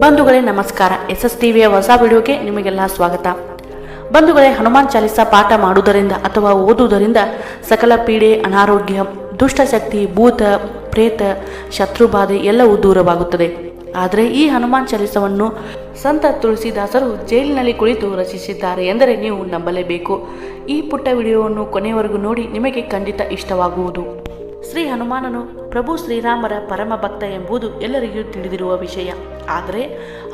ಬಂಧುಗಳೇ, ನಮಸ್ಕಾರ. S S ಟಿವಿಯ ಹೊಸ ವಿಡಿಯೋಗೆ ನಿಮಗೆಲ್ಲ ಸ್ವಾಗತ. ಬಂಧುಗಳೇ, ಹನುಮಾನ್ ಚಾಲಿಸ ಪಾಠ ಮಾಡುವುದರಿಂದ ಅಥವಾ ಓದುವುದರಿಂದ ಸಕಲ ಪೀಡೆ, ಅನಾರೋಗ್ಯ, ದುಷ್ಟಶಕ್ತಿ, ಭೂತ, ಪ್ರೇತ, ಶತ್ರುಬಾಧೆ ಎಲ್ಲವೂ ದೂರವಾಗುತ್ತದೆ. ಆದರೆ ಈ ಹನುಮಾನ್ ಚಾಲಿಸವನ್ನು ಸಂತ ತುಳಸಿದಾಸರು ಜೈಲಿನಲ್ಲಿ ಕುಳಿತು ರಚಿಸಿದ್ದಾರೆ ಎಂದರೆ ನೀವು ನಂಬಲೇಬೇಕು. ಈ ಪುಟ್ಟ ವಿಡಿಯೋವನ್ನು ಕೊನೆಯವರೆಗೂ ನೋಡಿ ನಿಮಗೆ ಖಂಡಿತ ಇಷ್ಟವಾಗುವುದು. ಶ್ರೀ ಹನುಮಾನನು ಪ್ರಭು ಶ್ರೀರಾಮರ ಪರಮ ಭಕ್ತ ಎಂಬುದು ಎಲ್ಲರಿಗೂ ತಿಳಿದಿರುವ ವಿಷಯ. ಆದರೆ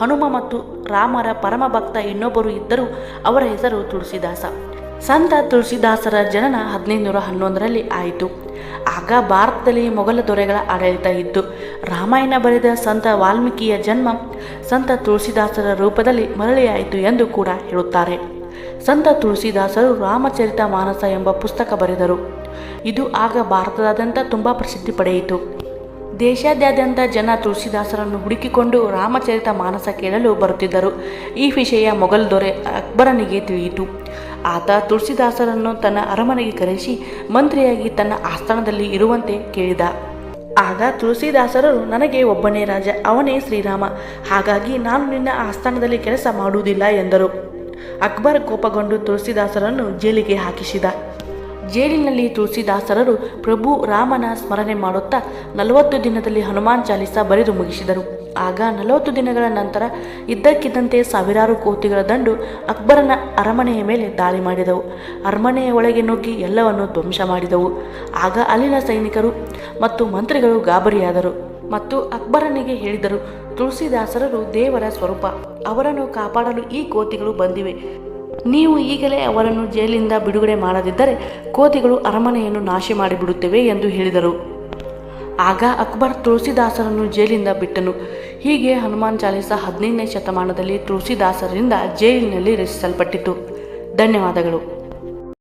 ಹನುಮ ಮತ್ತು ರಾಮರ ಪರಮ ಭಕ್ತ ಇನ್ನೊಬ್ಬರು ಇದ್ದರೂ ಅವರ ಹೆಸರು ತುಳಸಿದಾಸ. ಸಂತ ತುಳಸಿದಾಸರ ಜನನ ಹದಿನೈದುನೂರ ಹನ್ನೊಂದರಲ್ಲಿ ಆಯಿತು. ಆಗ ಭಾರತದಲ್ಲಿ ಮೊಘಲ ದೊರೆಗಳ ಆಡಳಿತ ಇತ್ತು ರಾಮಾಯಣ ಬರೆದ ಸಂತ ವಾಲ್ಮೀಕಿಯ ಜನ್ಮ ಸಂತ ತುಳಸಿದಾಸರ ರೂಪದಲ್ಲಿ ಮರಳಿಯಾಯಿತು ಎಂದು ಕೂಡ ಹೇಳುತ್ತಾರೆ. ಸಂತ ತುಳಸಿದಾಸರು ರಾಮಚರಿತ ಮಾನಸ ಎಂಬ ಪುಸ್ತಕ ಬರೆದರು. ಇದು ಆಗ ಭಾರತದಾದ್ಯಂತ ತುಂಬ ಪ್ರಸಿದ್ಧಿ ಪಡೆಯಿತು. ದೇಶಾದ್ಯಂತ ಜನ ತುಳಸಿದಾಸರನ್ನು ಹುಡುಕಿಕೊಂಡು ರಾಮಚರಿತ ಮಾನಸ ಕೇಳಲು ಬರುತ್ತಿದ್ದರು. ಈ ವಿಷಯ ಮೊಘಲ್ ದೊರೆ ಅಕ್ಬರನಿಗೆ ತಿಳಿಯಿತು. ಆತ ತುಳಸಿದಾಸರನ್ನು ತನ್ನ ಅರಮನೆಗೆ ಕರೆಸಿ ಮಂತ್ರಿಯಾಗಿ ತನ್ನ ಆಸ್ಥಾನದಲ್ಲಿ ಇರುವಂತೆ ಕೇಳಿದ. ಆಗ ತುಳಸಿದಾಸರು, ನನಗೆ ಒಬ್ಬನೇ ರಾಜ, ಅವನೇ ಶ್ರೀರಾಮ. ಹಾಗಾಗಿ ನಾನು ನಿನ್ನ ಆಸ್ಥಾನದಲ್ಲಿ ಕೆಲಸ ಮಾಡುವುದಿಲ್ಲ ಎಂದರು. ಅಕ್ಬರ್ ಕೋಪಗೊಂಡು ತುಳಸಿದಾಸರನ್ನು ಜೈಲಿಗೆ ಹಾಕಿಸಿದ. ಜೈಲಿನಲ್ಲಿ ತುಳಸಿದಾಸರರು ಪ್ರಭು ರಾಮನ ಸ್ಮರಣೆ ಮಾಡುತ್ತಾ ನಲವತ್ತು ದಿನದಲ್ಲಿ ಹನುಮಾನ್ ಚಾಲಿಸ ಬರೆದು ಮುಗಿಸಿದರು. ಆಗ ನಲವತ್ತು ದಿನಗಳ ನಂತರ ಇದ್ದಕ್ಕಿದ್ದಂತೆ ಸಾವಿರಾರು ಕೋತಿಗಳ ದಂಡು ಅಕ್ಬರನ ಅರಮನೆಯ ಮೇಲೆ ದಾಳಿ ಮಾಡಿದವು. ಅರಮನೆಯ ಒಳಗೆ ನುಗ್ಗಿ ಎಲ್ಲವನ್ನು ಧ್ವಂಸ ಮಾಡಿದವು. ಆಗ ಅಲ್ಲಿನ ಸೈನಿಕರು ಮತ್ತು ಮಂತ್ರಿಗಳು ಗಾಬರಿಯಾದರು. ಮತ್ತು ಅಕ್ಬರನಿಗೆ ಹೇಳಿದರು, ತುಳಸಿದಾಸರರು ದೇವರ ಸ್ವರೂಪ, ಅವರನ್ನು ಕಾಪಾಡಲು ಈ ಕೋತಿಗಳು ಬಂದಿವೆ. ನೀವು ಈಗಲೇ ಅವರನ್ನು ಜೈಲಿಂದ ಬಿಡುಗಡೆ ಮಾಡದಿದ್ದರೆ ಕೋತಿಗಳು ಅರಮನೆಯನ್ನು ನಾಶ ಮಾಡಿಬಿಡುತ್ತವೆ ಎಂದು ಹೇಳಿದರು. ಆಗ ಅಕ್ಬರ್ ತುಳಸಿದಾಸರನ್ನು ಜೈಲಿಂದ ಬಿಟ್ಟನು. ಹೀಗೆ ಹನುಮಾನ್ ಚಾಲಿಸ ಹದಿನೈದನೇ ಶತಮಾನದಲ್ಲಿ ತುಳಸಿದಾಸರಿಂದ ಜೈಲಿನಲ್ಲಿ ರಚಿಸಲ್ಪಟ್ಟಿತು. ಧನ್ಯವಾದಗಳು.